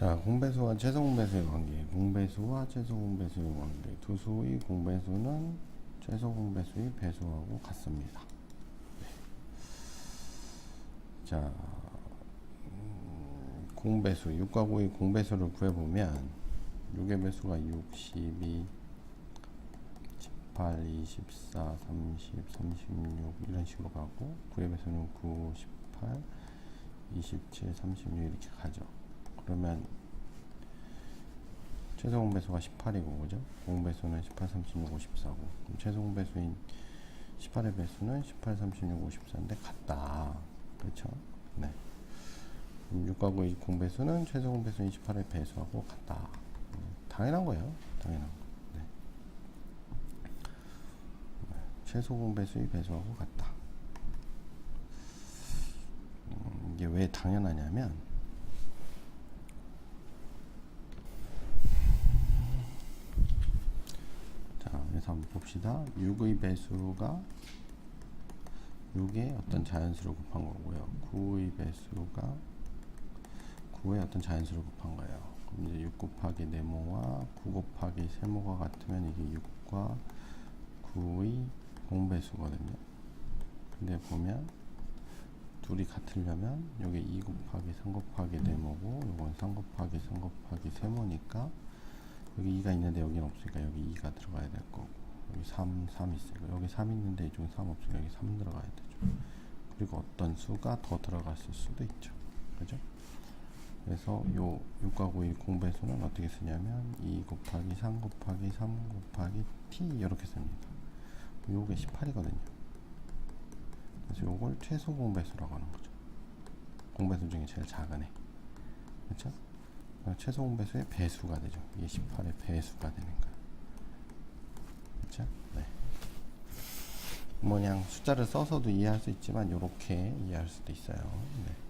자, 공배수와 최소 공배수의 관계. 공배수와 최소 공배수의 관계. 두 수의 공배수는 최소 공배수의 배수하고 같습니다. 네. 자, 음, 공배수, 6과 9의 공배수를 구해보면 6의 배수가 6, 12, 18, 24, 30, 36 이런 식으로 가고 9의 배수는 9, 18, 27, 36 이렇게 가죠. 그러면 최소 공배수가 18이고 그죠? 공배수는 18, 36, 54고 그럼 최소 공배수인 18의 배수는 18, 36, 54인데 같다. 그렇죠? 네. 그럼 6과 9의 공배수는 최소 공배수인 18의 배수하고 같다. 음, 당연한 거예요. 당연한 거. 네. 네. 최소 공배수의 배수하고 같다. 음, 이게 왜 당연하냐면 자, 그래서 한번 봅시다. 6의 배수가 6의 어떤 자연수를 곱한 거고요. 9의 배수가 9의 어떤 자연수를 곱한 거예요. 그럼 이제 6 곱하기 네모와 9 곱하기 세모가 같으면 이게 6과 9의 공배수거든요. 근데 보면 둘이 같으려면 여기 2 곱하기 3 곱하기 네모고 이건 3 곱하기 3 곱하기 세모니까 여기 2가 있는데 여기는 없으니까 여기 2가 들어가야 될 거고 3, 3 있으니까 여기 3 있는데 이쪽에 3 없으니까 여기 3 들어가야 되죠 그리고 어떤 수가 더 들어갔을 수도 있죠 그죠? 그래서 요 6과 9의 공배수는 어떻게 쓰냐면 2 곱하기 3 곱하기 3 곱하기 t 이렇게 씁니다 요게 18이거든요 그래서 요걸 최소 공배수라고 하는 거죠 공배수 중에 제일 작은 애 그렇죠? 어, 최소 공배수의 배수가 되죠. 이게 18의 배수가 되는 거예요. 그렇죠? 네. 뭐 그냥 숫자를 써서도 이해할 수 있지만 이렇게 이해할 수도 있어요. 네.